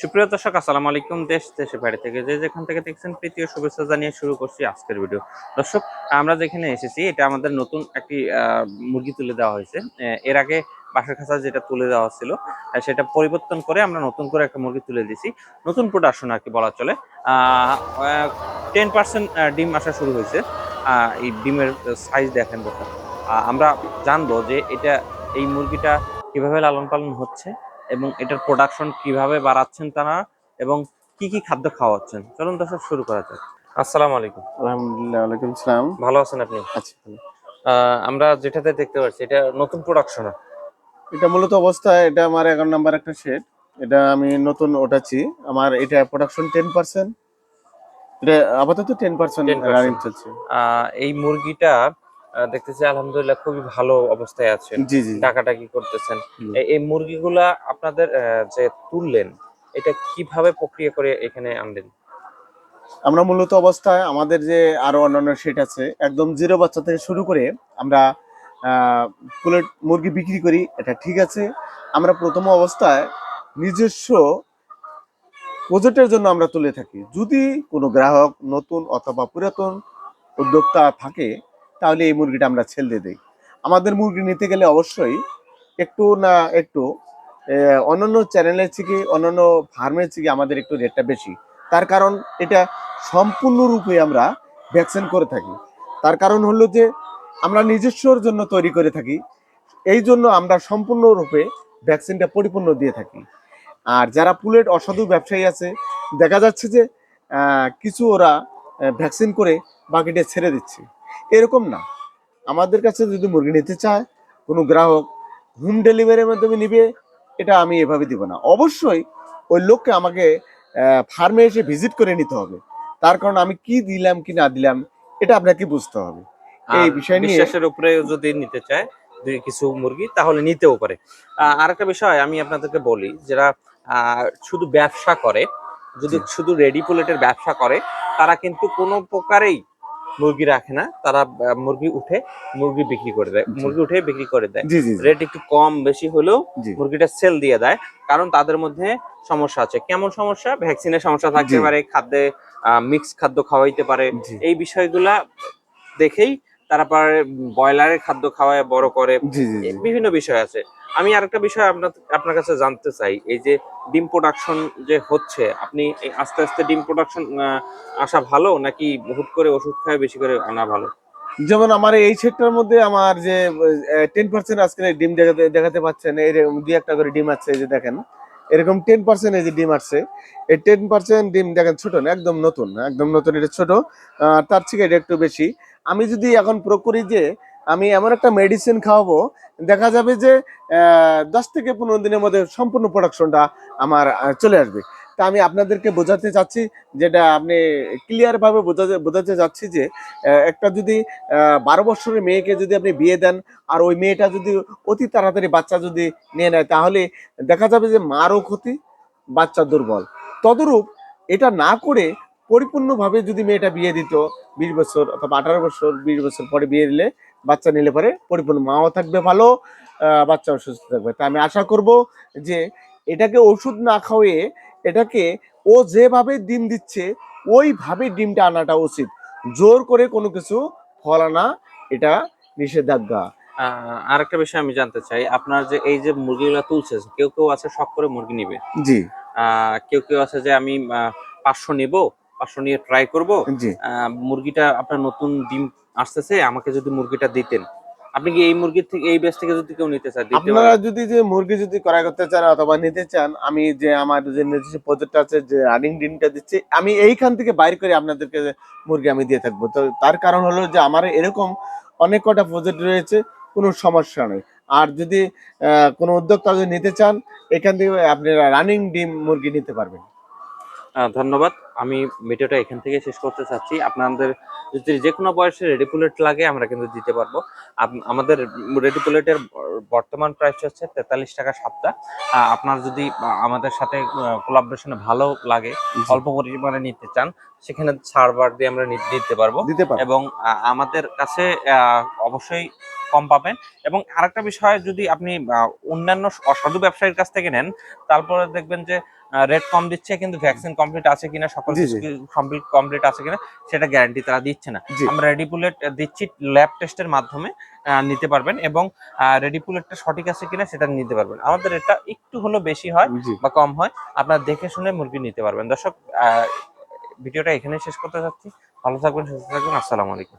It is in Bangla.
সুপ্রিয় দর্শক, আসসালামু আলাইকুম। দেশ, দেশের বাইরে থেকে যে যেখান থেকে দেখছেন প্রীতীয় শুভেচ্ছা জানিয়ে শুরু করছি আজকের ভিডিও দর্শক, আমরা যেখানে এসেছি, এটা আমাদের নতুন একটি মুরগি তুলে দেওয়া হয়েছে। এর আগে বাসার খাঁচা যেটা তুলে দেওয়া ছিল সেটা পরিবর্তন করে আমরা নতুন করে একটা মুরগি তুলে দিয়েছি। নতুন প্রোডাকশন আর কি বলা চলে। টেন পার্সেন্ট ডিম আসা শুরু হয়েছে। এই ডিমের সাইজ দেখেন দর্শক। আমরা জানব যে এটা, এই মুরগিটা কীভাবে লালন পালন হচ্ছে। এবং এটার প্রোডাকশন কীভাবে বাড়াচ্ছেন তারা এবং কি কি খাদ্য খাওয়াচ্ছেন? চলুন দর্শক শুরু করা যাক। আসসালামু আলাইকুম। আলহামদুলিল্লাহ ওয়ালাইকুম আসসালাম ভালো আছেন আপনি? আচ্ছা আমরা যেটাতে দেখতে পাচ্ছি এটা নতুন প্রোডাকশন এটা মূলত অবস্থায় এটা আমার এগারো নাম্বার একটা শেড এটা আমি নতুন ওঠাচ্ছি। আমার এটা প্রোডাকশন টেন পার্সেন্ট এটা আপাতত টেন পার্সেন্ট 10% রানিং চলছে। এই মুরগিটা দেখতেছি আলহামদুলিল্লাহ খুবই ভালো অবস্থায় আছেন। জি জি টাকাটাকি করতেছেন? এই- মুরগিগুলা আপনাদের যে তুললেন এটা কীভাবে প্রক্রিয়া করে এখানে আনলেন? আমরা মূলত অবস্থায় আমাদের যে আরও অন্যান্য শেড আছে একদম জিরো বাচ্চা থেকে শুরু করে আমরা পুলেট মুরগি বিক্রি করি এটা ঠিক আছে। আমরা প্রথম অবস্থায় নিজস্ব প্রজেক্টের জন্য আমরা তুলে থাকি। যদি কোনো গ্রাহক নতুন অথবা পুরাতন উদ্যোক্তা থাকে তাহলে এই মুরগিটা আমরা ছেল দিয়ে দিই। আমাদের মুরগি নিতে গেলে অবশ্যই একটু না একটু অন্যান্য চ্যানেলের থেকে, অন্যান্য ফার্মের থেকে আমাদের একটু রেটটা বেশি। তার কারণ এটা সম্পূর্ণরূপে আমরা ভ্যাকসিন করে থাকি। তার কারণ হলো যে আমরা নিজস্বর জন্য তৈরি করে থাকি। এই জন্য আমরা সম্পূর্ণরূপে ভ্যাকসিনটা পরিপূর্ণ দিয়ে থাকি। আর যারা পুলেট অসাধু ব্যবসায়ী আছে, দেখা যাচ্ছে যে কিছু ওরা ভ্যাকসিন করে বাকিটা ছেড়ে দিচ্ছে। এরকম না। আমাদের কাছে যদি মুরগি নিতে চায় কোনো গ্রাহক হোম ডেলিভারির মাধ্যমে নিবে এটা আমি এভাবে দিব না। অবশ্যই ওই লোককে আমাকে ফার্মে এসে ভিজিট করে নিতে হবে। তার কারণ আমি কি দিলাম কি না দিলাম এটা আপনাকে বুঝতে হবে। এই বিষয় নিয়ে- বিশ্বাসের উপরে যদি নিতে চায় দুই কিছু মুরগি তাহলে নিতেও পারে। আহ, আরেকটা বিষয় আমি আপনাদেরকে বলি যারা আহ, শুধু ব্যবসা করে যদি শুধু রেডি পোলেটের ব্যবসা করে তারা কিন্তু কোনো প্রকারেই মুরগি রাখে না তারা মুরগি উঠে মুরগি বিক্রি করে দেয়। মুরগি উঠে বিক্রি করে দেয়। রেট একটু কম বেশি হলেও মুরগিটা সেল দিয়ে দেয়। কারণ তাদের মধ্যে সমস্যা আছে। কেমন সমস্যা? ভ্যাকসিনের সমস্যা থাকতে পারে খাদ্যে মিক্স খাদ্য খাওয়াইতে পারে। এই বিষয়গুলা দেখেই তারা পারে ব্রয়লারের খাদ্য খাওয়ায় বড় করে। বিভিন্ন বিষয় আছে। আমি আরেকটা বিষয় আপনার আপনার কাছে জানতে চাই, এই যে ডিম প্রোডাকশন যে হচ্ছে, আপনি আস্তে আস্তে ডিম প্রোডাকশন আসা ভালো নাকি হুট করে ওষুধ খায় বেশি করে আনা ভালো? যেমন আমার এই সেক্টর মধ্যে আমার যে টেন পার্সেন্ট আজকে ডিম দেখাতে দেখাতে পাচ্ছেন এরকম দুই একটা করে ডিম আছে যে দেখেন, এরকম টেন পার্সেন্ট এই যে ডিম আসছে, এই টেন পার্সেন্ট ডিম দেখেন ছোট না, একদম নতুন একদম নতুন, এটা ছোট তার থেকে এটা একটু বেশি। আমি যদি এখন প্রয়োগ করি যে আমি এমন একটা মেডিসিন খাওয়াবো, দেখা যাবে যে দশ থেকে পনেরো দিনের মধ্যে সম্পূর্ণ প্রোডাকশনটা আমার চলে আসবে। তা আমি আপনাদেরকে বোঝাতে চাচ্ছি, যেটা আপনি ক্লিয়ারভাবে বোঝাতে বোঝাতে চাচ্ছি যে একটা যদি বারো বছরের মেয়েকে যদি আপনি বিয়ে দেন, আর ওই মেয়েটা যদি অতি তাড়াতাড়ি বাচ্চা যদি নিয়ে নেয়, তাহলে দেখা যাবে যে মারও ক্ষতি, বাচ্চা দুর্বল। তদরূপ এটা না করে পরিপূর্ণভাবে যদি মেয়েটা বিয়ে দিত, বিশ বছর অথবা আঠারো বছর, বিশ বছর পরে বিয়ে দিলে বাচ্চা নিলে পরে পরিপূর্ণ মাও থাকবে ভালো বাচ্চাও সুস্থ থাকবে। তা আমি আশা করব যে এটাকে ওষুধ না খাওয়িয়ে এটাকে ও যেভাবে ডিম দিচ্ছে ওইভাবে ডিমটা আনাটা উচিত। জোর করে কোনো কিছু ফল আনা এটা নিষেধাজ্ঞা। আহ, আরেকটা বিষয় আমি জানতে চাই আপনার যে এই যে মুরগিগুলো তুলছে কেউ কেউ আছে শখ করে মুরগি নিবে? জি। কেউ কেউ আছে যে আমি পাঁচশো নিব পাঁচশো নিয়ে ট্রাই করব জি। মুরগিটা আপনার নতুন ডিম আসতেছে, আমাকে যদি মুরগিটা দিতেন। আপনি কি এই মুরগির থেকে, এই বেস থেকে যদি কেউ নিতে চান আপনারা যদি যে মুরগি যদি ক্রয় করতে চান অথবা নিতে চান, আমি যে আমার যে নিজস্ব প্রজেক্ট আছে, যে রানিং ডিমটা দিচ্ছি, আমি এইখান থেকে বাইর করে আপনাদেরকে মুরগি আমি দিয়ে থাকব। তো তার কারণ হলো যে আমার এরকম অনেক কটা প্রজেক্ট রয়েছে, কোনো সমস্যা নেই। আর যদি কোনো উদ্যোক্তা যদি নিতে চান, এখান থেকে আপনারা রানিং ডিম মুরগি নিতে পারবেন। ধন্যবাদ। আমি ভিডিওটা এখান থেকে শেষ করতে চাচ্ছি। আপনাদের যদি যে কোনো বয়সে রেডিপুলেট লাগে আমরা কিন্তু দিতে পারব। আমাদের রেডিপুলেটের বর্তমান প্রাইস হচ্ছে তেতাল্লিশ টাকা সপ্তাহ। আপনার যদি আমাদের সাথে কোলাবরেশনে ভালো লাগে অল্প পরিমাণে নিতে চান সেখানে সার্ভার দিয়ে আমরা দিতে পারব। দিতে পারব। এবং আমাদের কাছে অবশ্যই কম পাবেন। এবং আরেকটা বিষয় যদি আপনি অন্যান্য অসাধু ব্যবসায়ীর কাছ থেকে নেন তারপরে দেখবেন যে রেট কম দিচ্ছে কিন্তু ভ্যাকসিন কমপ্লিট আছে কিনা সকল। কমপ্লিট কমপ্লিট আছে কিনা সেটা গ্যারান্টি তারা দিচ্ছে না। আমরা রেডি পুলেট দিচ্ছি ল্যাব টেস্টের মাধ্যমে নিতে পারবেন এবং রেডি পুলেটটা সঠিক আছে কিনা সেটা নিতে পারবেন। আমাদের এটা একটু হলো বেশি হয় বা কম হয় আপনার দেখে শুনে মুরগি নিতে পারবেন। দর্শক আহ, ভিডিওটা এখানে শেষ করতে চাচ্ছি। ভালো থাকবেন সুস্থ থাকবেন আসসালামু আলাইকুম।